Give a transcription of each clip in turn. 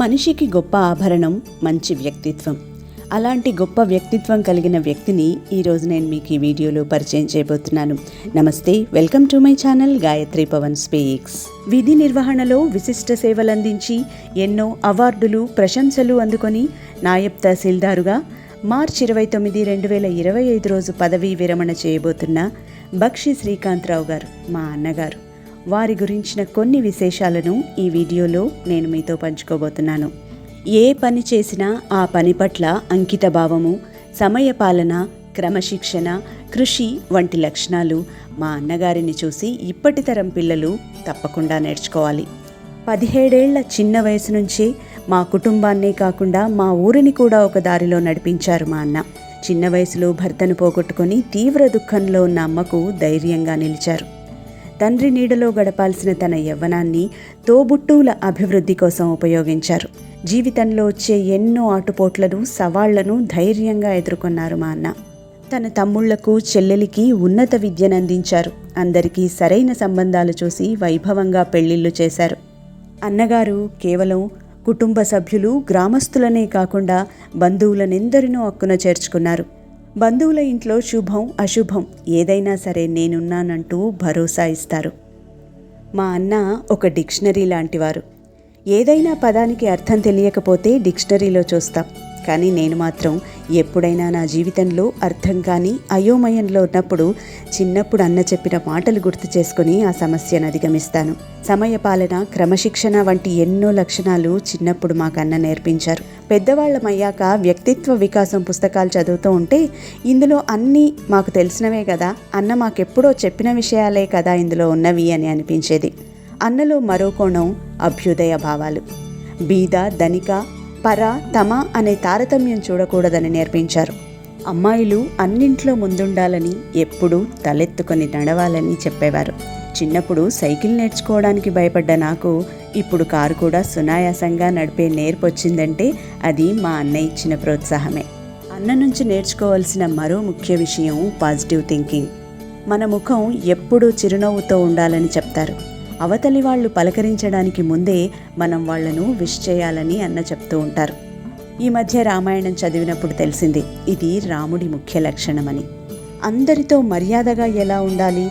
మనిషికి గొప్ప ఆభరణం మంచి వ్యక్తిత్వం. అలాంటి గొప్ప వ్యక్తిత్వం కలిగిన వ్యక్తిని ఈరోజు నేను మీకు ఈ వీడియోలో పరిచయం చేయబోతున్నాను. నమస్తే welcome to my channel Gayatri Pavan speaks. విధి నిర్వహణలో విశిష్ట సేవలందించి ఎన్నో అవార్డులు ప్రశంసలు అందుకొని నాయబ్ తహసీల్దారుగా మార్చి ఇరవై తొమ్మిది రెండు వేల ఇరవై ఐదు రోజు పదవీ విరమణ చేయబోతున్న బక్షి శ్రీకాంత్రావు గారు మా అన్నగారు. వారి గురించిన కొన్ని విశేషాలను ఈ వీడియోలో నేను మీతో పంచుకోబోతున్నాను. ఏ పని చేసినా ఆ పని పట్ల అంకిత భావము సమయపాలన క్రమశిక్షణ కృషి వంటి లక్షణాలు మా అన్నగారిని చూసి ఇప్పటి తరం పిల్లలు తప్పకుండా నేర్చుకోవాలి. పదిహేడేళ్ళ చిన్న వయసు నుంచే మా కుటుంబాన్నే కాకుండా మా ఊరిని కూడా ఒక దారిలో నడిపించారు మా అన్న. చిన్న వయసులో భర్తను పోగొట్టుకొని తీవ్ర దుఃఖంలో ఉన్న అమ్మకు ధైర్యంగా నిలిచారు. తండ్రి నీడలో గడపాల్సిన తన యవ్వనాన్ని తోబుట్టువుల అభివృద్ధి కోసం ఉపయోగించారు. జీవితంలో వచ్చే ఎన్నో ఆటుపోట్లను సవాళ్ళను ధైర్యంగా ఎదుర్కొన్నారు మా అన్న. తన తమ్ముళ్ళకు చెల్లెలికి ఉన్నత విద్యను అందించారు. అందరికీ సరైన సంబంధాలు చూసి వైభవంగా పెళ్ళిళ్ళు చేశారు. అన్నగారు కేవలం కుటుంబ సభ్యులు గ్రామస్తులనే కాకుండా బంధువులనెందరినో అక్కున చేర్చుకున్నారు. బంధువుల ఇంట్లో శుభం అశుభం ఏదైనా సరే నేనున్నానంటూ భరోసా ఇస్తారు. మా అన్న ఒక డిక్షనరీ లాంటివారు. ఏదైనా పదానికి అర్థం తెలియకపోతే డిక్షనరీలో చూస్తాం. కానీ నేను మాత్రం ఎప్పుడైనా నా జీవితంలో అర్థం కాని అయోమయంలో ఉన్నప్పుడు చిన్నప్పుడు అన్న చెప్పిన మాటలు గుర్తు చేసుకుని ఆ సమస్యను అధిగమిస్తాను. సమయపాలన క్రమశిక్షణ వంటి ఎన్నో లక్షణాలు చిన్నప్పుడు మాకు అన్న నేర్పించారు. పెద్దవాళ్ళమయ్యాక వ్యక్తిత్వ వికాసం పుస్తకాలు చదువుతూ ఉంటే ఇందులో అన్నీ మాకు తెలిసినవే కదా అన్న మాకెప్పుడో చెప్పిన విషయాలే కదా ఇందులో ఉన్నవి అని అనిపించేది. అన్నలో మరో కోణం అభ్యుదయ భావాలు. బీద ధనిక పర తమ అనే తారతమ్యం చూడకూడదని నేర్పించారు. అమ్మాయిలు అన్నింట్లో ముందుండాలని ఎప్పుడూ తలెత్తుకొని నడవాలని చెప్పేవారు. చిన్నప్పుడు సైకిల్ నేర్చుకోవడానికి భయపడ్డ నాకు ఇప్పుడు కారు కూడా సునాయాసంగా నడిపే నేర్పొచ్చిందంటే అది మా అన్న ఇచ్చిన ప్రోత్సాహమే. అన్న నుంచి నేర్చుకోవాల్సిన మరో ముఖ్య విషయం పాజిటివ్ థింకింగ్. మన ముఖం ఎప్పుడూ చిరునవ్వుతో ఉండాలని చెప్తారు. అవతలి వాళ్ళు పలకరించడానికి ముందే మనం వాళ్ళను విష్ చేయాలని అన్న చెప్తూ ఉంటారు. ఈ మధ్య రామాయణం చదివినప్పుడు తెలిసింది ఇది రాముడి ముఖ్య లక్షణమని. అందరితో మర్యాదగా ఎలా ఉండాలి?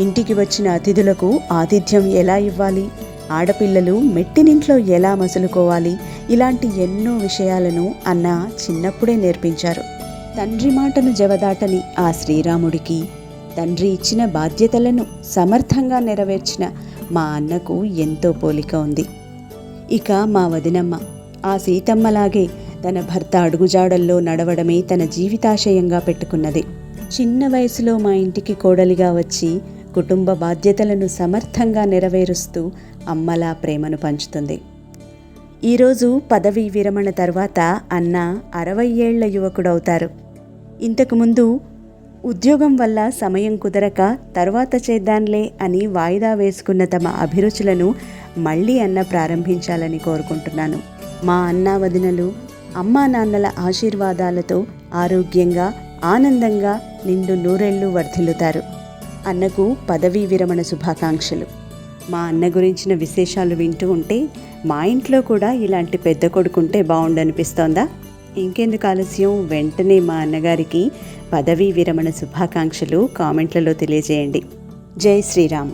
ఇంటికి వచ్చిన అతిథులకు ఆతిథ్యం ఎలా ఇవ్వాలి? ఆడపిల్లలు మెట్టినింట్లో ఎలా మసులుకోవాలి? ఇలాంటి ఎన్నో విషయాలను అన్న చిన్నప్పుడే నేర్పించారు. తండ్రి మాటను జవదాటని ఆ శ్రీరాముడికి తండ్రి ఇచ్చిన బాధ్యతలను సమర్థంగా నెరవేర్చిన మా అన్నకు ఎంతో పోలిక ఉంది. ఇక మా వదినమ్మ ఆ సీతమ్మలాగే తన భర్త అడుగుజాడల్లో నడవడమే తన జీవితాశయంగా పెట్టుకున్నది. చిన్న వయసులో మా ఇంటికి కోడలిగా వచ్చి కుటుంబ బాధ్యతలను సమర్థంగా నెరవేరుస్తూ అమ్మలా ప్రేమను పంచుతుంది. ఈరోజు పదవీ విరమణ తర్వాత అన్న అరవై ఏళ్ళ యువకుడవుతారు. ఇంతకుముందు ఉద్యోగం వల్ల సమయం కుదరక తర్వాత చేద్దాంలే అని వాయిదా వేసుకున్న తమ అభిరుచులను మళ్ళీ అన్న ప్రారంభించాలని కోరుకుంటున్నాను. మా అన్నా వదినలు అమ్మా నాన్నల ఆశీర్వాదాలతో ఆరోగ్యంగా ఆనందంగా నిండు నూరెళ్ళు వర్ధిల్లుతారు. అన్నకు పదవీ విరమణ శుభాకాంక్షలు. మా అన్న గురించిన విశేషాలు వింటూ ఉంటే మా ఇంట్లో కూడా ఇలాంటి పెద్ద కొడుకుంటే బాగుండనిపిస్తోందా ఇంకెందుకు ఆలస్యం? వెంటనే మా అన్నగారికి పదవీ విరమణ శుభాకాంక్షలు కామెంట్లలో తెలియజేయండి. జై శ్రీరామ్.